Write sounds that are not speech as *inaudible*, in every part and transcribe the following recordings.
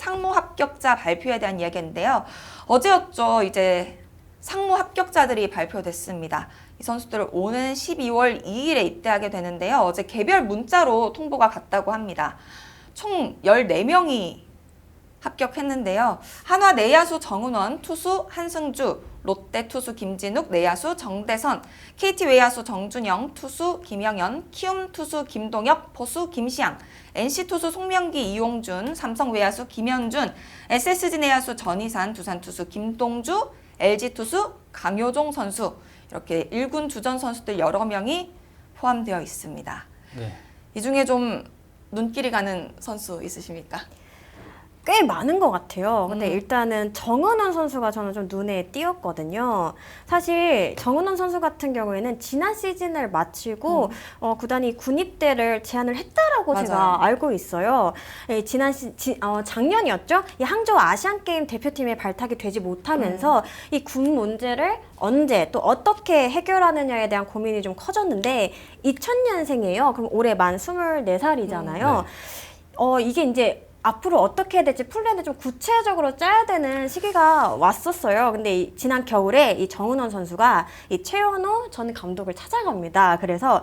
상무 합격자 발표에 대한 이야기인데요. 어제였죠. 이제 상무 합격자들이 발표됐습니다. 이 선수들을 오는 12월 2일에 입대하게 되는데요. 어제 개별 문자로 통보가 갔다고 합니다. 총 14명이 합격했는데요. 한화 내야수 정은원, 투수 한승주, 롯데 투수 김진욱, 내야수 정대선, KT 외야수 정준영, 투수 김영현, 키움 투수 김동혁, 포수 김시양, NC 투수 송명기, 이용준, 삼성 외야수 김현준, SSG 내야수 전희산, 두산 투수 김동주, LG 투수 강효종 선수 이렇게 1군 주전 선수들 여러 명이 포함되어 있습니다. 네. 이 중에 좀 눈길이 가는 선수 있으십니까? 꽤 많은 것 같아요. 근데 음. 일단은 정은원 선수가 저는 좀 눈에 띄었거든요. 사실 정은원 선수 같은 경우에는 지난 시즌을 마치고 어, 구단이 군입대를 제안을 했다라고 음. 맞아요. 제가 알고 있어요. 예, 지난 시, 지, 어, 작년이었죠. 이 항저우 아시안 게임 대표팀에 발탁이 되지 못하면서 음. 이군 문제를 언제 또 어떻게 해결하느냐에 대한 고민이 좀 커졌는데 2000년생이에요. 그럼 올해 만 24살이잖아요. 네. 어, 이게 이제 앞으로 어떻게 해야 될지 플랜을 좀 구체적으로 짜야 되는 시기가 왔었어요. 근데 이 지난 겨울에 이 정은원 선수가 이 최현호 전 감독을 찾아갑니다. 그래서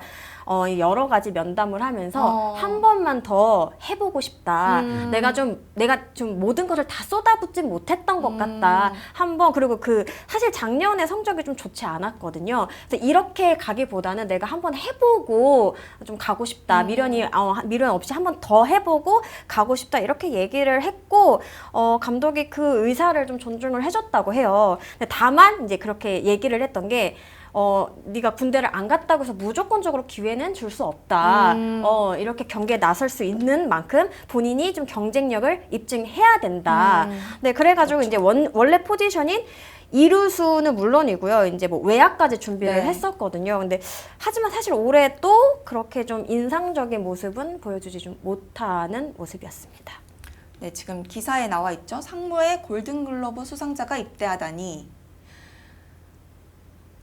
어, 이 여러 가지 면담을 하면서 어. 한 번만 더 해보고 싶다. 음. 내가 좀 내가 좀 모든 것을 다 쏟아붓진 못했던 것 음. 같다. 한 번 그리고 그 사실 작년에 성적이 좀 좋지 않았거든요. 그래서 이렇게 가기보다는 내가 한 번 해보고 좀 가고 싶다. 음. 미련이 어, 미련 없이 한 번 더 해보고 가고 싶다. 이렇게 얘기를 했고 어, 감독이 그 의사를 좀 존중을 해줬다고 해요. 근데 다만 이제 그렇게 얘기를 했던 게. 어, 네가 군대를 안 갔다고 해서 무조건적으로 기회는 줄 수 없다. 음. 어, 이렇게 경기에 나설 수 있는 만큼 본인이 좀 경쟁력을 입증해야 된다. 음. 네, 그래가지고 이제 원, 원래 포지션인 이루수는 물론이고요. 이제 뭐 외야까지 준비를 네. 했었거든요. 근데 하지만 사실 올해 또 그렇게 좀 인상적인 모습은 보여주지 좀 못하는 모습이었습니다. 네, 지금 기사에 나와 있죠. 상무의 골든글러브 수상자가 입대하다니.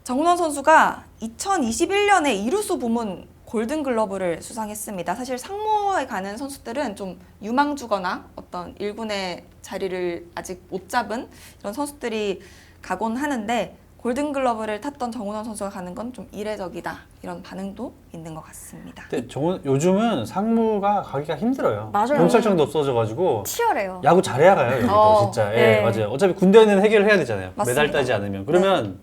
정은원 선수가 2021년에 이루수 부문 골든글러브를 수상했습니다. 사실 상무에 가는 선수들은 좀 유망주거나 어떤 일군의 자리를 아직 못 잡은 이런 선수들이 가곤 하는데 골든글러브를 탔던 정은원 선수가 가는 건 좀 이례적이다. 이런 반응도 있는 것 같습니다. 근데 정 요즘은 상무가 가기가 힘들어요. 맞아요. 경찰청도 없어져가지고 치열해요. 야구 잘해야 가요. 여기도 어, 진짜. 네. 예, 맞아요. 어차피 군대는 해결을 해야 되잖아요. 맞습니다. 네. 메달 따지 않으면. 그러면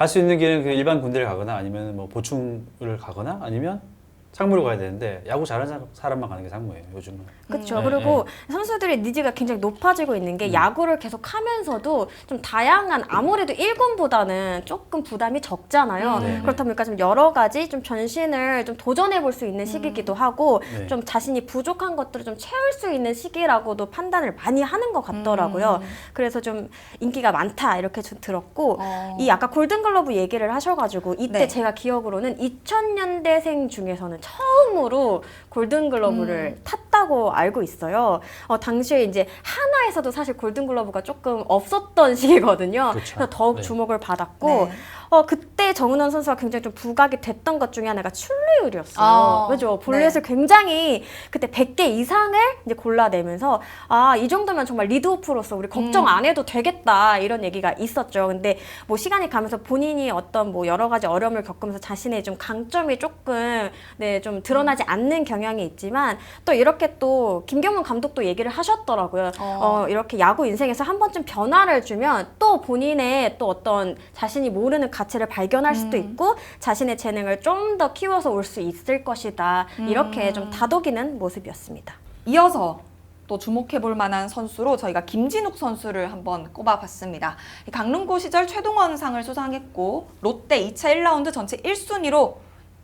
갈 수 있는 길은 그 일반 군대를 가거나 아니면 뭐 보충을 가거나 아니면 상무를 가야 되는데 야구 잘하는 사람- 사람만 가는 게 상무예요. 요즘은. 그렇죠. 음. 그리고 선수들의 니즈가 굉장히 높아지고 있는 게 음. 야구를 계속 하면서도 좀 다양한 아무래도 1군보다는 조금 부담이 적잖아요. 음. 네. 그렇다 보니까 좀 여러 가지 좀 전신을 좀 도전해 볼 수 있는 시기이기도 하고 네. 좀 자신이 부족한 것들을 좀 채울 수 있는 시기라고도 판단을 많이 하는 것 같더라고요. 음. 그래서 좀 인기가 많다 이렇게 좀 들었고 어. 이 아까 골든글러브 얘기를 하셔가지고 이때 네. 제가 기억으로는 2000년대생 중에서는 처음으로 골든글러브를 음. 탔다고 알고 있어요. 어, 당시에 이제 하나에서도 사실 골든글러브가 조금 없었던 *laughs* 시기거든요. 그렇죠. 그래서 더욱 네. 주목을 받았고 네. 어, 그때 정은원 선수가 굉장히 좀 부각이 됐던 것 중에 하나가 출루율이었어요. 아, 그죠? 볼넷을 굉장히 그때 100개 이상을 이제 골라내면서 아, 이 정도면 정말 리드오프로서 우리 걱정 음. 안 해도 되겠다 이런 얘기가 있었죠. 근데 뭐 시간이 가면서 본인이 어떤 뭐 여러 가지 어려움을 겪으면서 자신의 좀 강점이 조금 네, 좀 드러나지 않는 경향이 있지만 또 이렇게 또 김경문 감독도 얘기를 하셨더라고요. 어. 어, 이렇게 야구 인생에서 한 번쯤 변화를 주면 또 본인의 또 어떤 자신이 모르는 가치를 발견할 수도 음. 있고 자신의 재능을 좀 더 키워서 올 수 있을 것이다. 이렇게 음. 좀 다독이는 모습이었습니다. 이어서 또 주목해 볼 만한 선수로 저희가 김진욱 선수를 한번 꼽아봤습니다. 이 강릉고 시절 최동원상을 수상했고 롯데 2차 1라운드 전체 1순위로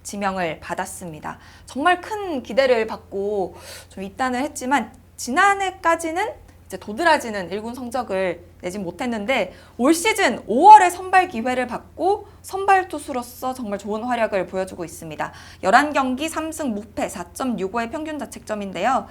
지명을 받았습니다. 정말 큰 기대를 받고 좀 입단을 했지만 지난해까지는 이제 도드라지는 1군 성적을 내진 못했는데 올 시즌 5월에 선발 기회를 받고 선발 투수로서 정말 좋은 활약을 보여주고 있습니다. 11경기 3승 무패 4.65의 평균 자책점인데요.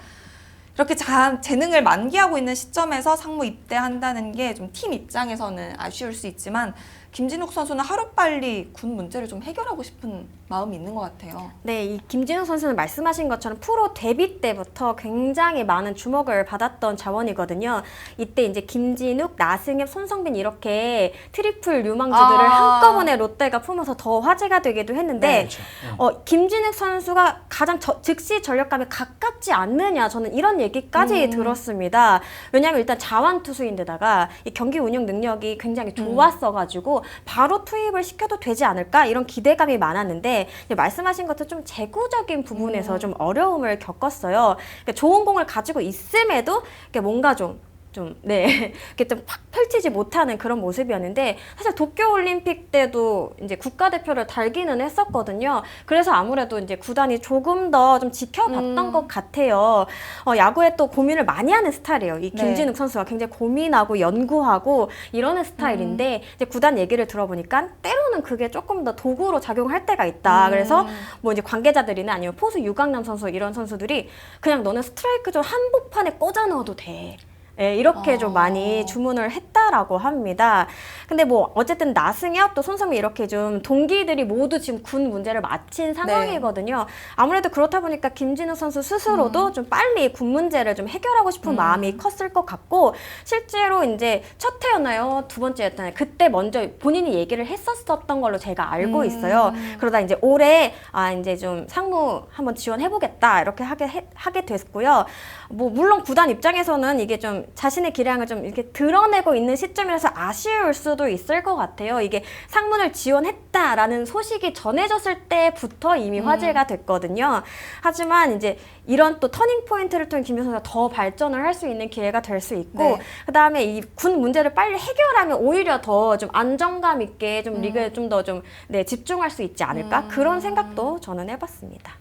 이렇게 자, 재능을 만개하고 있는 시점에서 상무 입대한다는 게 좀 팀 입장에서는 아쉬울 수 있지만 김진욱 선수는 하루빨리 군 문제를 좀 해결하고 싶은 마음이 있는 것 같아요. 네, 이 김진우 선수는 말씀하신 것처럼 프로 데뷔 때부터 굉장히 많은 주목을 받았던 자원이거든요. 이때 이제 김진욱, 나승엽, 손성빈 이렇게 트리플 유망주들을 아. 한꺼번에 롯데가 품어서 더 화제가 되기도 했는데 네. 그렇죠. 예. 어, 김진욱 선수가 가장 저- 즉시 전력감에 가깝지 않느냐 저는 이런 얘기까지 음. 들었습니다. 왜냐하면 일단 자완 투수인데다가 이 경기 운영 능력이 굉장히 음. 좋았어가지고 바로 투입을 시켜도 되지 않을까 이런 기대감이 많았는데 말씀하신 것처럼 좀 재구적인 부분에서 음. 좀 어려움을 겪었어요. 그러니까 좋은 공을 가지고 있음에도 뭔가 좀 좀, 네. *laughs* 이렇게 좀 팍 펼치지 못하는 그런 모습이었는데, 사실 도쿄올림픽 때도 이제 국가대표를 달기는 했었거든요. 그래서 아무래도 이제 구단이 조금 더 좀 지켜봤던 음. 것 같아요. 어, 야구에 또 고민을 많이 하는 스타일이에요. 이 네. 김진욱 선수가 굉장히 고민하고 연구하고 이러는 스타일인데, 음. 이제 구단 얘기를 들어보니까 때로는 그게 조금 더 도구로 작용할 때가 있다. 그래서 음. 뭐 이제 관계자들이나 아니면 포수 유강남 선수 이런 선수들이 그냥 너는 스트라이크 좀 한복판에 꽂아 넣어도 돼. 예, 이렇게 어. 좀 많이 주문을 했다라고 합니다. 근데 뭐 어쨌든 나승엽 또 손성민 이렇게 좀 동기들이 모두 지금 군 문제를 마친 상황이거든요. 아무래도 그렇다 보니까 김진우 선수 스스로도 좀 빨리 군 문제를 좀 해결하고 싶은 음. 마음이 컸을 것 같고 실제로 이제 첫 해였나요? 두 번째 였나요? 그때 먼저 본인이 얘기를 했었었던 걸로 제가 알고 음. 있어요. 그러다 이제 올해 아 이제 좀 상무 한번 지원해 보겠다 이렇게 하게 해- 하게 됐고요. 뭐 물론 구단 입장에서는 이게 좀 자신의 기량을 좀 이렇게 드러내고 있는 시점이라서 아쉬울 수도 있을 것 같아요. 이게 상문을 지원했다라는 소식이 전해졌을 때부터 이미 음. 화제가 됐거든요. 하지만 이제 이런 또 터닝 포인트를 통해 김효 선수가 더 발전을 할 수 있는 기회가 될 수 있고 네. 그다음에 이 군 문제를 빨리 해결하면 오히려 더 좀 안정감 있게 좀 리그에 좀더좀 네, 집중할 수 있지 않을까 음. 그런 생각도 저는 해 봤습니다.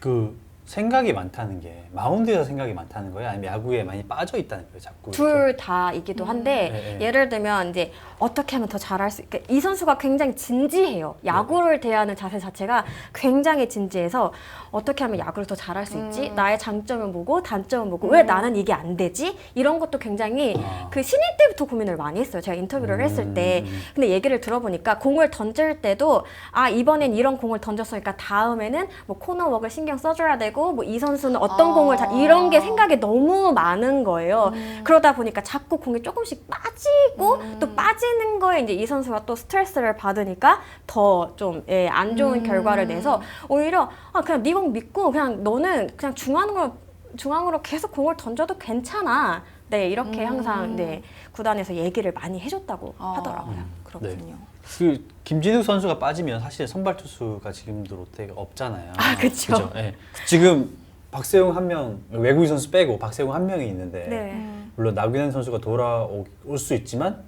그 생각이 많다는 게 마운드에서 생각이 많다는 거예요? 아니면 야구에 많이 빠져 있다는 거예요? 자꾸 이렇게? 둘 다이기도 한데 네, 네. 예를 들면 이제 어떻게 하면 더 잘할 수 있게 이 선수가 굉장히 진지해요. 야구를 대하는 자세 자체가 굉장히 진지해서 어떻게 하면 야구를 더 잘할 수 있지? 음. 나의 장점은 뭐고 단점은 뭐고 왜 음. 나는 이게 안 되지? 이런 것도 굉장히 아. 그 신인 때부터 고민을 많이 했어요. 제가 인터뷰를 했을 때. 음. 근데 얘기를 들어보니까 공을 던질 때도 아 이번엔 이런 공을 던졌으니까 다음에는 뭐 코너웍을 신경 써줘야 되고 뭐 이 선수는 어떤 아. 공을 자, 이런 게 생각이 너무 많은 거예요. 음. 그러다 보니까 자꾸 공이 조금씩 빠지고 음. 또 빠지는 거에 이제 이 선수가 또 스트레스를 받으니까 더좀 예, 안 좋은 음. 결과를 내서 오히려 아 그냥 네 공 믿고 그냥 너는 그냥 중앙으로 중앙으로 계속 공을 던져도 괜찮아. 네 이렇게 음. 항상 네 구단에서 얘기를 많이 해줬다고 아, 하더라고요. 그렇군요. 그 김진욱 선수가 빠지면 사실 선발 투수가 지금도 롯데가 없잖아요. 아, 그쵸. 그죠? 예. 지금 박세웅 한 명 외국인 선수 빼고 박세웅 한 명이 있는데 네. 음. 물론 나균현 선수가 돌아올 수 있지만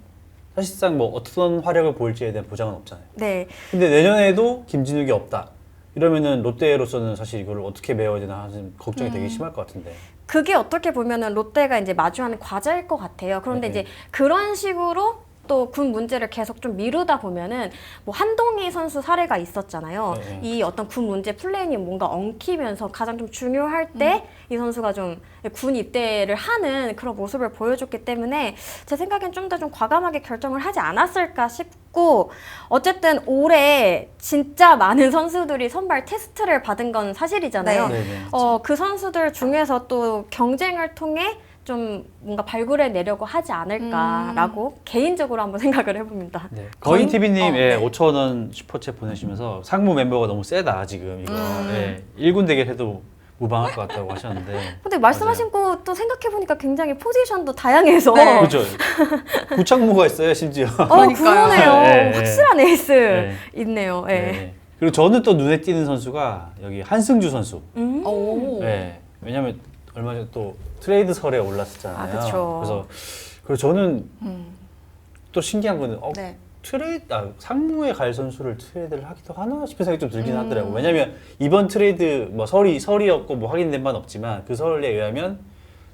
사실상 뭐 어떤 활약을 보일지에 대한 보장은 없잖아요. 네. 근데 내년에도 김진욱이 없다. 이러면은 롯데로서는 사실 이걸 어떻게 메워야 되나 하는 걱정이 되게 심할 것 같은데. 그게 어떻게 보면은 롯데가 이제 마주하는 과제일 것 같아요. 그런데 네. 이제 그런 식으로 또 군 문제를 계속 좀 미루다 보면은 뭐 한동희 선수 사례가 있었잖아요. 네, 네. 이 어떤 군 문제 플랜이 뭔가 엉키면서 가장 좀 중요할 때 이 선수가 좀 군 입대를 하는 그런 모습을 보여줬기 때문에 제 생각엔 좀 더 좀 과감하게 결정을 하지 않았을까 싶고 어쨌든 올해 진짜 많은 선수들이 선발 테스트를 받은 건 사실이잖아요. 네. 네 네. 어, 그 선수들 중에서 또 경쟁을 통해 좀 뭔가 발굴해 내려고 하지 않을까라고 개인적으로 한번 *laughs* 생각을 해봅니다. 네. 거인 TV님 어, 예, 네. 5천 원 슈퍼챗 보내시면서 상무 멤버가 너무 세다 지금 이거 음. 예, 1군 대결 해도 무방할 것 같다고 하셨는데 *laughs* 근데 말씀하신 거 또 생각해 보니까 굉장히 포지션도 다양해서 네. 그죠 구창모가 있어요 심지어 어 *laughs* 그러니까요. 그러네요. 네, 네. 확실한 에이스 네. 있네요. 예. 네. 그리고 저는 또 눈에 띄는 선수가 여기 한승주 선수 음. 오. 네. 왜냐면 얼마 전에 또 트레이드설에 올랐었잖아요 아, 그쵸. 그래서 그리고 저는 음. 또 신기한 거는 어, 네. 트레이드 아, 상무에 갈 선수를 트레이드를 하기도 하나 싶은 생각이 좀 들긴 음. 하더라고. 요 왜냐면 이번 트레이드 뭐 설이 설이었고 뭐 확인된 바는 없지만 그 설에 의하면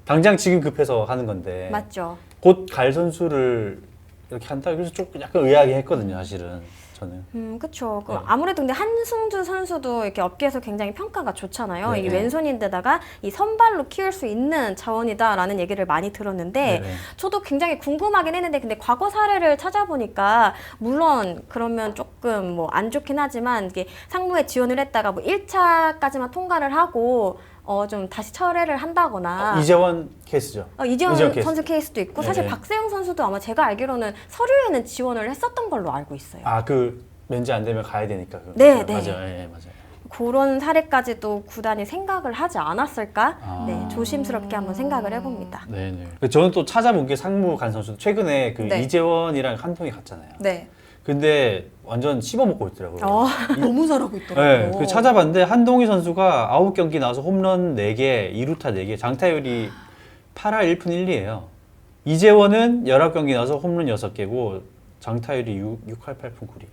당장 지금 급해서 하는 건데 맞죠. 곧 갈 선수를 이렇게 한다. 그래서 조금 약간 의아하게 했거든요, 사실은. 저는. 음, 그쵸. 그 네. 아무래도 근데 한승주 선수도 이렇게 업계에서 굉장히 평가가 좋잖아요. 네, 이 네. 왼손인데다가 이 선발로 키울 수 있는 자원이다라는 얘기를 많이 들었는데 네. 저도 굉장히 궁금하긴 했는데 근데 과거 사례를 찾아보니까 물론 그러면 조금 뭐 안 좋긴 하지만 이게 상무에 지원을 했다가 뭐 1차까지만 통과를 하고 어 좀 다시 철회를 한다거나 이재원 케이스죠. 어, 이재원, 이재원 케이스. 선수 케이스도 있고 사실 네. 박세영 선수도 아마 제가 알기로는 서류에는 지원을 했었던 걸로 알고 있어요. 아그 면제 안 되면 가야 되니까. 그- 네, 네. 맞아요. 예, 예, 맞아요. 그런 사례까지도 구단이 생각을 하지 않았을까? 아. 네, 조심스럽게 한번 생각을 해봅니다. 네네. 그 저는 또 찾아본 게 상무 간 선수 최근에 그 네. 이재원이랑 한통이 갔잖아요. 네. 근데 완전 씹어먹고 있더라고요. 어. *laughs* 너무 잘하고 있더라고요. 네, 그 찾아봤는데 한동희 선수가 9경기 나와서 홈런 4개, 2루타 4개, 장타율이 8할 1푼 1리예요. 이재원은 19경기 나와서 홈런 6개고 장타율이 6, 6할 8푼 9리.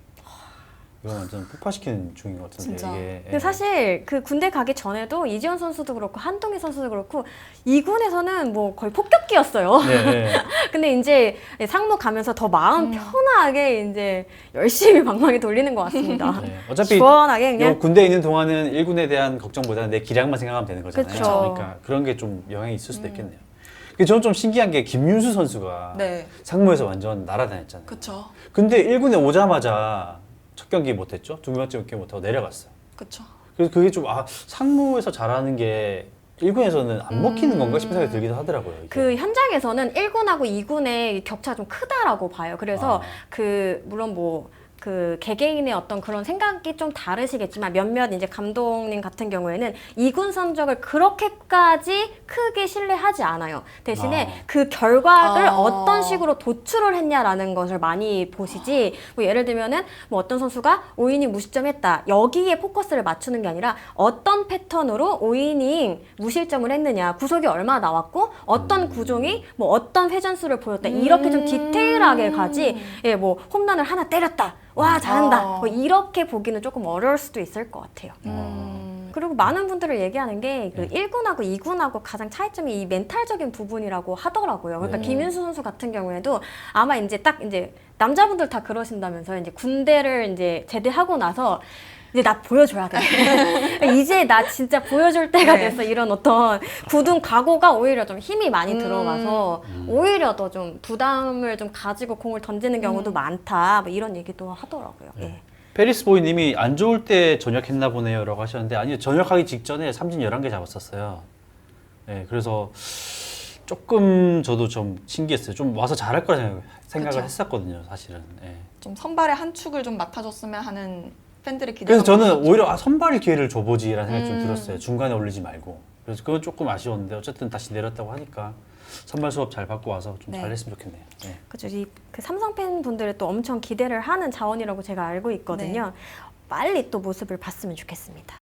이거 완전 폭파시키는 중인 것 같은데 진짜. 이게. 근데 사실 그 군대 가기 전에도 이지원 선수도 그렇고 한동희 선수도 그렇고 이군에서는뭐 거의 폭격기였어요. 네, 네. *laughs* 근데 이제 상무 가면서 더 마음 편하게 이제 열심히 방망이 돌리는 것 같습니다. *laughs* 네. 어차피 시원하게 그냥 요 군대에 있는 동안은 1군에 대한 걱정보다는 내 기량만 생각하면 되는 거잖아요. 그쵸. 그러니까 그런 게 좀 영향이 있을 수도 있겠네요. 근데 저는 좀 신기한 게 김윤수 선수가 네. 상무에서 완전 날아다녔잖아요. 그쵸. 근데 1군에 오자마자 첫 경기 못했죠. 두 번째 경기 못하고 내려갔어요. 그쵸. 그래서 그게 좀 아 상무에서 잘하는 게 1군에서는 안 먹히는 건가 싶은 생각이 들기도 하더라고요. 이게. 그 현장에서는 1군하고 2군의 격차가 좀 크다라고 봐요. 그래서 아. 그 물론 뭐 그 개개인의 어떤 그런 생각이 좀 다르시겠지만 몇몇 이제 감독님 같은 경우에는 2군 성적을 그렇게까지 크게 신뢰하지 않아요. 대신에 아. 그 결과를 아. 어떤 식으로 도출을 했냐라는 것을 많이 보시지. 뭐 예를 들면은 뭐 어떤 선수가 5이닝 무실점했다. 여기에 포커스를 맞추는 게 아니라 어떤 패턴으로 5이닝 무실점을 했느냐. 구속이 얼마 나왔고 어떤 구종이 뭐 어떤 회전수를 보였다. 이렇게 좀 디테일하게 가지. 예, 뭐 홈런을 하나 때렸다. 와, 잘한다. 아. 뭐 이렇게 보기는 조금 어려울 수도 있을 것 같아요. 음. 그리고 많은 분들을 얘기하는 게그 네. 1군하고 2군하고 가장 차이점이 이 멘탈적인 부분이라고 하더라고요. 그러니까 네. 김윤수 선수 같은 경우에도 아마 이제 딱 이제 남자분들 다 그러신다면서 이제 군대를 이제 제대하고 나서 이제 나 보여줘야 돼. *laughs* 이제 나 진짜 보여줄 때가 네. 됐어. 이런 어떤 굳은 각오가 오히려 좀 힘이 많이 음. 들어가서 오히려 더 좀 부담을 좀 가지고 공을 던지는 경우도 음. 많다. 뭐 이런 얘기도 하더라고요. 예. 네. 페리스 보이님이 안 좋을 때 전역했나 보네요라고 하셨는데 아니요 전역하기 직전에 삼진 11개 잡았었어요. 네, 그래서 조금 저도 좀 신기했어요. 좀 와서 잘할 거라 생각, 생각을 그쵸. 했었거든요, 사실은. 네. 좀 선발의 한 축을 좀 맡아줬으면 하는 팬들의 기대가 그래서 저는. 오히려 아, 선발 기회를 줘보지라는 생각이 음. 좀 들었어요. 중간에 올리지 말고. 그래서 그건 조금 아쉬웠는데 어쨌든 다시 내렸다고 하니까 선발 수업 잘 받고 와서 좀 네. 잘했으면 좋겠네요. 네. 그죠. 이그 삼성 팬분들이 또 엄청 기대를 하는 자원이라고 제가 알고 있거든요. 빨리 또 모습을 봤으면 좋겠습니다.